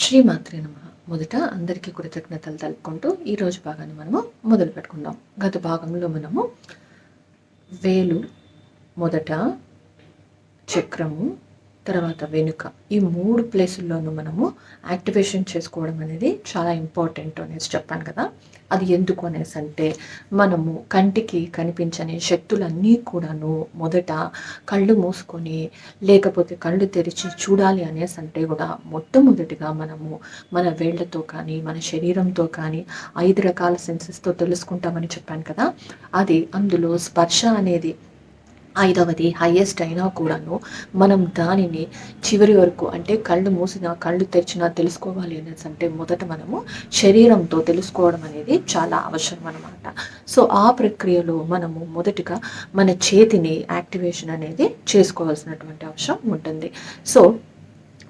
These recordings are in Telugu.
శ్రీమాత్రే నమ. మొదట అందరికీ కృతజ్ఞతలు తెలుపుకుంటూ ఈరోజు భాగాన్ని మనము మొదలు పెట్టుకుందాం. గత భాగంలో మనము వేలు మొదట చక్రము తర్వాత వెనుక ఈ మూడు ప్లేసుల్లోనూ మనము యాక్టివేషన్ చేసుకోవడం అనేది చాలా ఇంపార్టెంట్ అనేసి చెప్పాను కదా. అది ఎందుకు అనేసి అంటే మనము కంటికి కనిపించని శక్తులన్నీ కూడాను మొదట కళ్ళు మూసుకొని లేకపోతే కళ్ళు తెరిచి చూడాలి అనేసి అంటే కూడా మొట్టమొదటిగా మనము మన వేళ్ళతో కానీ మన శరీరంతో కానీ ఐదు రకాల సెన్సెస్తో తెలుసుకుంటామని చెప్పాను కదా. అది అందులో స్పర్శ అనేది ఐదవది హయ్యెస్ట్ అయినా కూడాను మనం దానిని చివరి వరకు అంటే కళ్ళు మూసినా కళ్ళు తెరిచినా తెలుసుకోవాలి అనేసి అంటే మొదట మనము శరీరంతో తెలుసుకోవడం అనేది చాలా అవసరం అనమాట సో ఆ ప్రక్రియలో మనము మొదటిగా మన చేతిని యాక్టివేషన్ అనేది చేసుకోవాల్సినటువంటి అవసరం ఉంటుంది. సో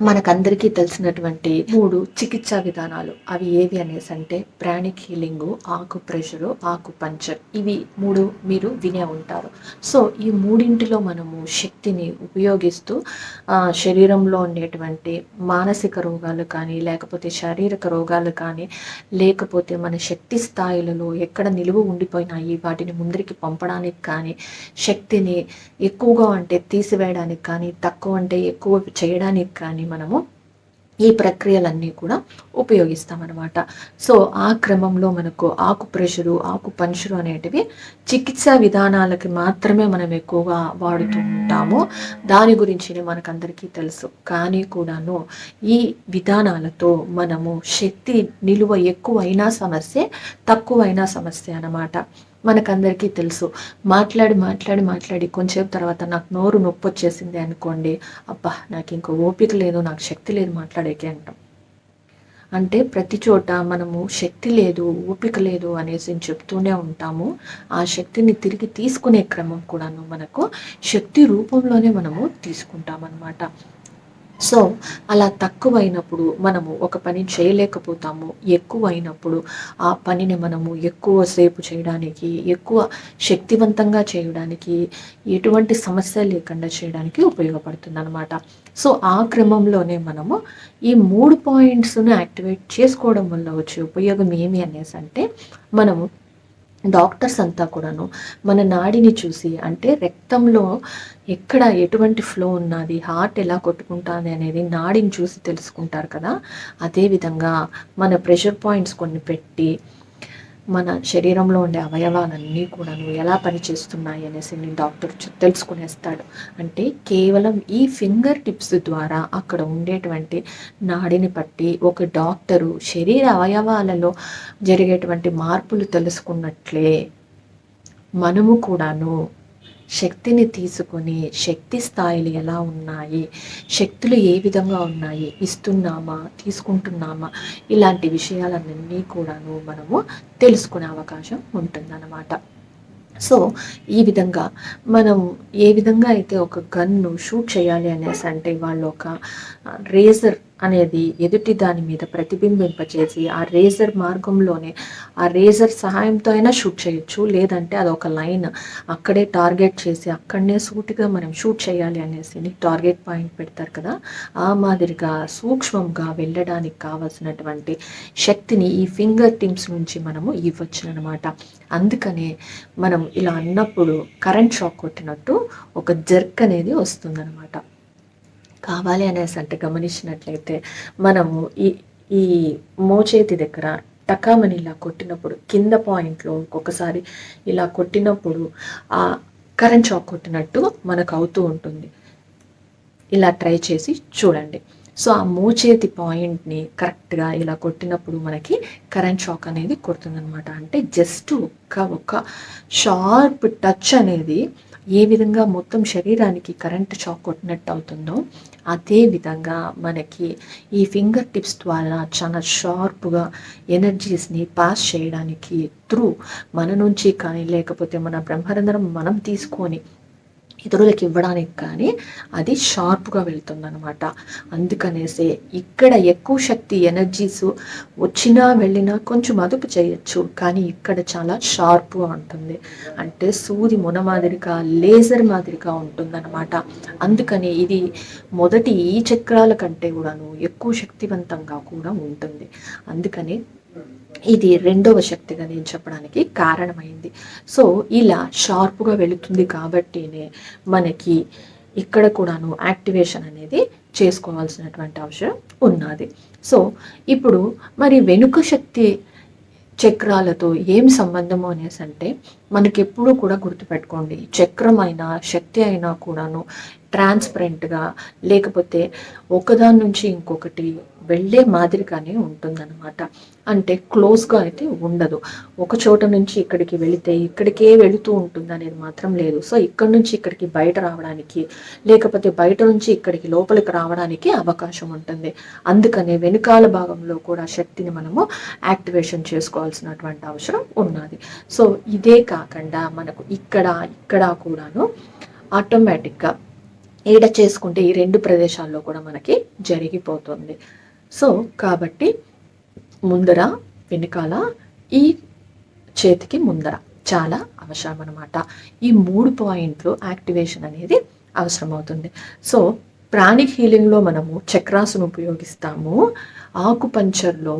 మనకందరికీ తెలిసినటువంటి మూడు చికిత్సా విధానాలు. అవి ఏవి అనేసి అంటే pranic healing acupressure acupuncture. ఇవి మూడు మీరు వినే ఉంటారు. సో ఈ మూడింటిలో మనము శక్తిని ఉపయోగిస్తూ శరీరంలో ఉండేటువంటి మానసిక రోగాలు కానీ లేకపోతే శారీరక రోగాలు కానీ లేకపోతే మన శక్తి స్థాయిలలో ఎక్కడ నిలువ ఉండిపోయినాయి వాటిని ముందరికి పంపడానికి కానీ శక్తిని ఎక్కువగా అంటే తీసివేయడానికి కానీ తక్కువ అంటే ఎక్కువ చేయడానికి కానీ మనము ఈ ప్రక్రియలన్నీ కూడా ఉపయోగిస్తామన్నమాట. సో ఆ క్రమంలో మనకు ఆకు ప్రెషరు ఆకు పంచురు అనేటివి చికిత్సా విధానాలకి మాత్రమే మనం ఎక్కువగా వాడుతూ ఉంటాము. దాని గురించి మనకందరికీ తెలుసు. కానీ కూడాను ఈ విధానాలతో మనము శక్తి నిలువ ఎక్కువైనా సమస్య తక్కువైనా సమస్య అన్నమాట. మనకందరికీ తెలుసు. మాట్లాడి మాట్లాడి మాట్లాడి కొంచెంసేపు తర్వాత నాకు నోరు నొప్పి వచ్చేసింది అనుకోండి. అబ్బా నాకు ఇంకో ఓపిక లేదు నాకు శక్తి లేదు మాట్లాడేకే అంటాం. అంటే ప్రతి చోట మనము శక్తి లేదు ఓపిక లేదు అనేసి చెప్తూనే ఉంటాము. ఆ శక్తిని తిరిగి తీసుకునే క్రమం కూడాను మనకు శక్తి రూపంలోనే మనము తీసుకుంటాం అన్నమాట సో అలా తక్కువైనప్పుడు మనము ఒక పని చేయలేకపోతాము. ఎక్కువైనప్పుడు ఆ పనిని మనము ఎక్కువసేపు చేయడానికి ఎక్కువ శక్తివంతంగా చేయడానికి ఎటువంటి సమస్య లేకుండా చేయడానికి ఉపయోగపడుతుంది అనమాట సో ఆ క్రమంలోనే మనము ఈ మూడు పాయింట్స్ను యాక్టివేట్ చేసుకోవడం వల్ల వచ్చే ఉపయోగం ఏమి అనేసి అంటే మనము డాక్టర్స్ అంతా కూడాను మన నాడిని చూసి అంటే రక్తంలో ఎక్కడ ఎటువంటి ఫ్లో ఉన్నది హార్ట్ ఎలా కొట్టుకుంటుంది అనేది నాడిని చూసి తెలుసుకుంటారు కదా. అదేవిధంగా మన ప్రెషర్ పాయింట్స్ కొన్ని పెట్టి మన శరీరంలో ఉండే అవయవాలన్నీ కూడాను ఎలా పనిచేస్తున్నాయి అనేసి నేను డాక్టర్ తెలుసుకునేస్తాడు. అంటే కేవలం ఈ ఫింగర్ టిప్స్ ద్వారా అక్కడ ఉండేటువంటి నాడిని పట్టి ఒక డాక్టరు శరీర అవయవాలలో జరిగేటువంటి మార్పులు తెలుసుకున్నట్లే మనము కూడాను శక్తిని తీసుకొని శక్తి స్థాయిలు ఎలా ఉన్నాయి శక్తులు ఏ విధంగా ఉన్నాయి ఇస్తున్నామా తీసుకుంటున్నామా ఇలాంటి విషయాలన్నీ కూడాను మనము తెలుసుకునే అవకాశం ఉంటుందన్నమాట. సో ఈ విధంగా మనం ఏ విధంగా అయితే ఒక గన్ను షూట్ చేయాలి అనేసి అంటే వాళ్ళు ఒక రేజర్ అనేది ఎదుటి దాని మీద ప్రతిబింబింపచేసి ఆ రేజర్ మార్గంలోనే ఆ రేజర్ సహాయంతో అయినా షూట్ చేయొచ్చు. లేదంటే అదొక లైన్ అక్కడే టార్గెట్ చేసి అక్కడనే సూటిగా మనం షూట్ చేయాలి అనేసి టార్గెట్ పాయింట్ పెడతారు కదా. ఆ మాదిరిగా సూక్ష్మంగా వెళ్ళడానికి కావలసినటువంటి శక్తిని ఈ ఫింగర్ టిప్స్ నుంచి మనము ఇవ్వచ్చు అనమాట అందుకనే మనం ఇలా అన్నప్పుడు కరెంట్ షాక్ కొట్టినట్టు ఒక జర్క్ అనేది వస్తుందన్నమాట కావాలి అనేసి అంటే గమనించినట్లయితే మనము ఈ ఈ మోచేతి దగ్గర టకామని ఇలా కొట్టినప్పుడు కింద పాయింట్లో ఒక్కొక్కసారి ఇలా కొట్టినప్పుడు ఆ కరెంట్ షాక్ కొట్టినట్టు మనకు అవుతూ ఉంటుంది. ఇలా ట్రై చేసి చూడండి. సో ఆ మోచేతి పాయింట్ని కరెక్ట్గా ఇలా కొట్టినప్పుడు మనకి కరెంట్ షాక్ అనేది కొడుతుందనమాట అంటే జస్ట్ ఒక్క ఒక్క షార్ప్ టచ్ అనేది ఏ విధంగా మొత్తం శరీరానికి కరెంట్ షాక్ కొట్టినట్టు అవుతుందో అదే విధంగా మనకి ఈ ఫింగర్ టిప్స్ ద్వారా చాలా షార్ప్గా ఎనర్జీస్ని పాస్ చేయడానికి త్రూ మన నుంచి కానీ లేకపోతే మన బ్రహ్మరంధ్రం మనం తీసుకొని ఇతరులకు ఇవ్వడానికి కానీ అది షార్ప్గా వెళ్తుందనమాట అందుకనేసే ఇక్కడ ఎక్కువ శక్తి ఎనర్జీస్ వచ్చినా వెళ్ళినా కొంచెం అదుపు చేయొచ్చు. కానీ ఇక్కడ చాలా షార్ప్గా ఉంటుంది. అంటే సూది మున మాదిరిగా లేజర్ మాదిరిగా ఉంటుందన్నమాట. అందుకని ఇది మొదటి ఈ చక్రాల కంటే కూడాను ఎక్కువ శక్తివంతంగా కూడా ఉంటుంది. అందుకని ఇది రెండవ శక్తిగా నేను చెప్పడానికి కారణమైంది. సో ఇలా షార్ప్గా వెళుతుంది కాబట్టినే మనకి ఇక్కడ కూడాను యాక్టివేషన్ అనేది చేసుకోవాల్సినటువంటి అవసరం ఉన్నది. సో ఇప్పుడు మరి వెనుక శక్తి చక్రాలతో ఏం సంబంధము అనేసి అంటే మనకి ఎప్పుడూ కూడా గుర్తుపెట్టుకోండి చక్రం అయినా శక్తి అయినా కూడాను ట్రాన్స్పరెంట్గా లేకపోతే ఒకదాని నుంచి ఇంకొకటి వెళ్ళే మాదిరిగానే ఉంటుందన్నమాట. అంటే క్లోజ్గా అయితే ఉండదు. ఒక చోట నుంచి ఇక్కడికి వెళితే ఇక్కడికే వెళుతూ ఉంటుంది అనేది మాత్రం లేదు. సో ఇక్కడ నుంచి ఇక్కడికి బయట రావడానికి లేకపోతే బయట నుంచి ఇక్కడికి లోపలికి రావడానికి అవకాశం ఉంటుంది. అందుకనే వెనుకాల భాగంలో కూడా శక్తిని మనము యాక్టివేషన్ చేసుకోవాల్సినటువంటి అవసరం ఉన్నది. సో ఇదే కాకుండా మనకు ఇక్కడ ఇక్కడ కూడాను ఆటోమేటిక్గా ఈడ చేసుకుంటే ఈ రెండు ప్రదేశాల్లో కూడా మనకి జరిగిపోతుంది. సో కాబట్టి ముందర వెనకాల ఈ చేతికి ముందర చాలా అవసరం అనమాట ఈ మూడు పాయింట్లు యాక్టివేషన్ అనేది అవసరం అవుతుంది సో ప్రాణిక్ హీలింగ్లో మనము చక్రాసును ఉపయోగిస్తాము. ఆకుపంచర్లో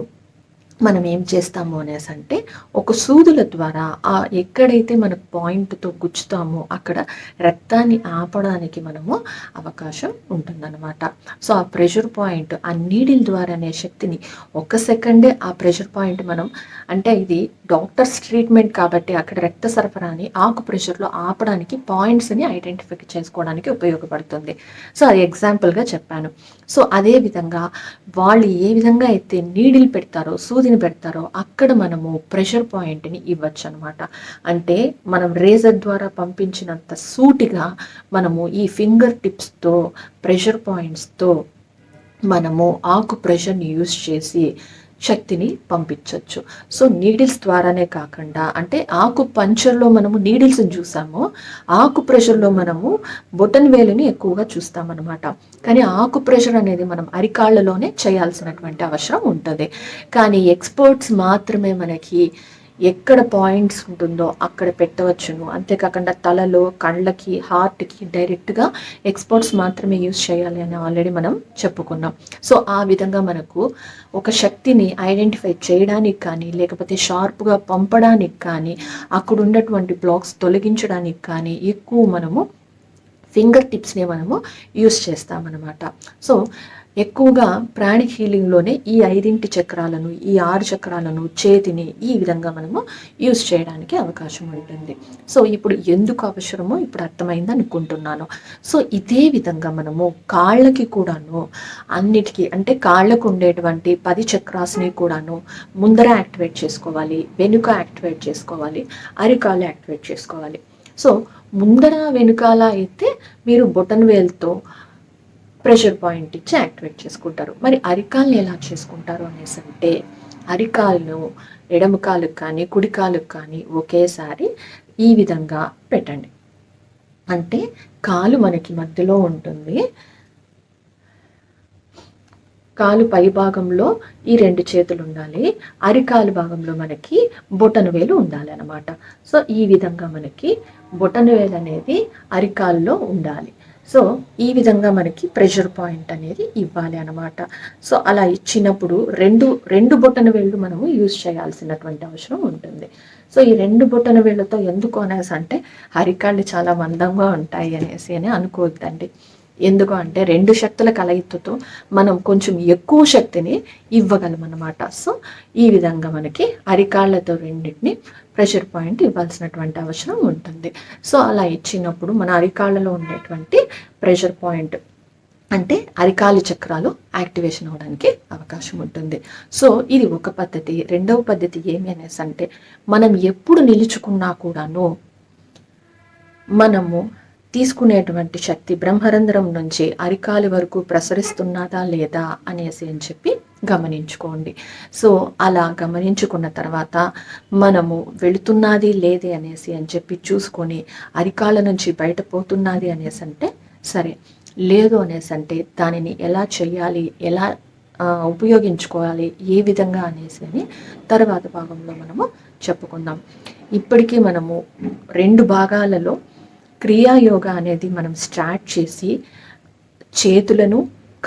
మనం ఏం చేస్తాము అనేసి అంటే ఒక సూదుల ద్వారా ఆ ఎక్కడైతే మన పాయింట్తో గుచ్చుతామో అక్కడ రక్తాన్ని ఆపడానికి మనము అవకాశం ఉంటుందన్నమాట. సో ఆ ప్రెషర్ పాయింట్ ఆ నీడిల్ ద్వారానే శక్తిని ఒక సెకండే ఆ ప్రెషర్ పాయింట్ మనం అంటే ఇది డాక్టర్స్ ట్రీట్మెంట్ కాబట్టి అక్కడ రక్త సరఫరాని ఆకు ప్రెషర్లో ఆపడానికి పాయింట్స్ని ఐడెంటిఫై చేసుకోవడానికి ఉపయోగపడుతుంది. సో అది ఎగ్జాంపుల్గా చెప్పాను. సో అదే విధంగా వాళ్ళు ఏ విధంగా అయితే నీడిల్ పెడతారో సూది సూదిని పెడతారో అక్కడ మనము ప్రెషర్ పాయింట్ని ఇవ్వచ్చు అనమాట అంటే మనం రేజర్ ద్వారా పంపించినంత సూటిగా మనము ఈ ఫింగర్ టిప్స్తో ప్రెషర్ పాయింట్స్తో మనము ఆకు ప్రెషర్ని యూస్ చేసి శక్తిని పంపించవచ్చు సో నీడిల్స్ ద్వారానే కాకుండా అంటే ఆకు పంచర్లో మనము నీడిల్స్ చూసాము. ఆకు ప్రెషర్లో మనము బొటన్ వేలుని ఎక్కువగా చూస్తామన్నమాట. కానీ ఆకు ప్రెషర్ అనేది మనం అరికాళ్ళలోనే చేయాల్సినటువంటి అవసరం ఉంటుంది. కానీ ఎక్స్పర్ట్స్ మాత్రమే మనకి ఎక్కడ పాయింట్స్ ఉంటుందో అక్కడ పెట్టవచ్చును. అంతేకాకుండా తలలో కళ్ళకి హార్ట్కి డైరెక్ట్గా ఎక్స్పర్ట్స్ మాత్రమే యూజ్ చేయాలి అని ఆల్రెడీ మనం చెప్పుకున్నాం. సో ఆ విధంగా మనకు ఒక శక్తిని ఐడెంటిఫై చేయడానికి కానీ లేకపోతే షార్ప్గా పంపడానికి కానీ అక్కడ ఉన్నటువంటి బ్లాక్స్ తొలగించడానికి కానీ ఎక్కువ మనము ఫింగర్ టిప్స్ని మనము యూస్ చేస్తామన్నమాట. సో ఎక్కువగా ప్రాణిక్ హీలింగ్లోనే ఈ ఐదింటి చక్రాలను ఈ ఆరు చక్రాలను చేతిని ఈ విధంగా మనము యూస్ చేయడానికి అవకాశం ఉంటుంది. సో ఇప్పుడు ఎందుకు అవసరమో ఇప్పుడు అర్థమైంది అనుకుంటున్నాను. సో ఇదే విధంగా మనము కాళ్ళకి కూడాను అన్నిటికీ అంటే కాళ్ళకు ఉండేటువంటి పది చక్రాస్ని కూడాను ముందర యాక్టివేట్ చేసుకోవాలి వెనుక యాక్టివేట్ చేసుకోవాలి అరికాలు యాక్టివేట్ చేసుకోవాలి. సో ముందర వెనుకాల అయితే మీరు బొటన్ వేల్తో ప్రెషర్ పాయింట్ ఇచ్చి యాక్టివేట్ చేసుకుంటారు. మరి అరికాల్ని ఎలా చేసుకుంటారు అనేసి అంటే అరికాలను ఎడమ కాలుకు కానీ కుడి కాలుకు కానీ ఒకేసారి ఈ విధంగా పెట్టండి. అంటే కాలు మనకి మధ్యలో ఉంటుంది. కాలు పై భాగంలో ఈ రెండు చేతులు ఉండాలి. అరికాలు భాగంలో మనకి బొటన వేలు ఉండాలి అన్నమాట. సో ఈ విధంగా మనకి బొటన వేలు అనేది అరికాల్లో ఉండాలి. సో ఈ విధంగా మనకి ప్రెషర్ పాయింట్ అనేది ఇవ్వాలి అనమాట సో అలా ఇచ్చినప్పుడు రెండు రెండు బొటన వేళ్ళు మనము యూజ్ చేయాల్సినటువంటి అవసరం ఉంటుంది. సో ఈ రెండు బొటన వేళ్ళతో ఎందుకు అనేసి అంటే అరికాళ్ళు చాలా మందంగా ఉంటాయి అనేసి అని అనుకోవద్దండి. ఎందుకు అంటే రెండు శక్తుల కలయికతో మనం కొంచెం ఎక్కువ శక్తిని ఇవ్వగలం అన్నమాట సో ఈ విధంగా మనకి అరికాళ్ళతో రెండింటిని ప్రెషర్ పాయింట్ ఇవ్వాల్సినటువంటి అవసరం ఉంటుంది. సో అలా ఇచ్చినప్పుడు మన అరికాళ్ళలో ఉండేటువంటి ప్రెషర్ పాయింట్ అంటే అరికాలి చక్రాలు యాక్టివేషన్ అవడానికి అవకాశం ఉంటుంది. సో ఇది ఒక పద్ధతి. రెండవ పద్ధతి ఏమి అనేసి అంటే మనం ఎప్పుడు నిలుచుకున్నా కూడాను మనము తీసుకునేటువంటి శక్తి బ్రహ్మరంధ్రం నుంచి అరికాలి వరకు ప్రసరిస్తున్నదా లేదా అనేసి అని చెప్పి గమనించుకోండి. సో అలా గమనించుకున్న తర్వాత మనము వెళుతున్నది లేదే అనేసి అని చెప్పి చూసుకొని అరికాల నుంచి బయట పోతున్నది అనేసి అంటే సరే. లేదు అనేసి అంటే దానిని ఎలా చేయాలి ఎలా ఉపయోగించుకోవాలి ఏ విధంగా అనేసి అని తర్వాత భాగంలో మనము చెప్పుకుందాం. ఇప్పటికీ మనము రెండు భాగాలలో క్రియాయోగ అనేది మనం స్టార్ట్ చేసి చేతులను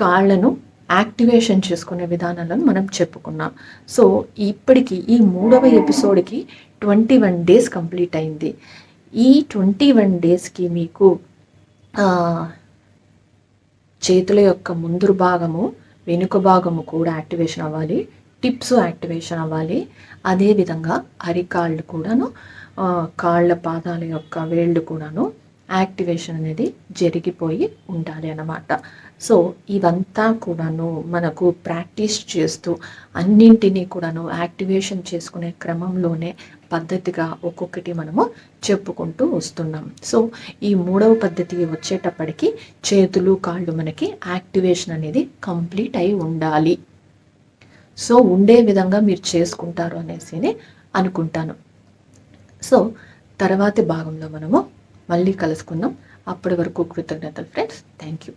కాళ్ళను యాక్టివేషన్ చేసుకునే విధానాలను మనం చెప్పుకున్నాం. సో ఇప్పటికి ఈ మూడవ ఎపిసోడ్కి ట్వంటీ వన్ డేస్ కంప్లీట్ అయింది. ఈ ట్వంటీ వన్ డేస్కి మీకు చేతుల యొక్క ముందు భాగము వెనుక భాగము కూడా యాక్టివేషన్ అవ్వాలి. టిప్స్ యాక్టివేషన్ అవ్వాలి. అదేవిధంగా అరికాళ్ళు కూడాను కాళ్ళ పాదాల యొక్క వేళ్ళు కూడాను యాక్టివేషన్ అనేది జరిగిపోయి ఉండాలి అన్నమాట. సో ఇవంతా కూడాను మనకు ప్రాక్టీస్ చేస్తూ అన్నింటినీ కూడాను యాక్టివేషన్ చేసుకునే క్రమంలోనే పద్ధతిగా ఒక్కొక్కటి మనము చెప్పుకుంటూ వస్తున్నాం. సో ఈ మూడవ పద్ధతి వచ్చేటప్పటికి చేతులు కాళ్ళు మనకి యాక్టివేషన్ అనేది కంప్లీట్ అయి ఉండాలి. సో ఉండే విధంగా మీరు చేసుకుంటారు అనేసి అనుకుంటాను. సో తర్వాతి భాగంలో మనము మళ్ళీ కలుసుకుందాం. అప్పటి వరకు కృతజ్ఞతలు ఫ్రెండ్స్ థ్యాంక్ యూ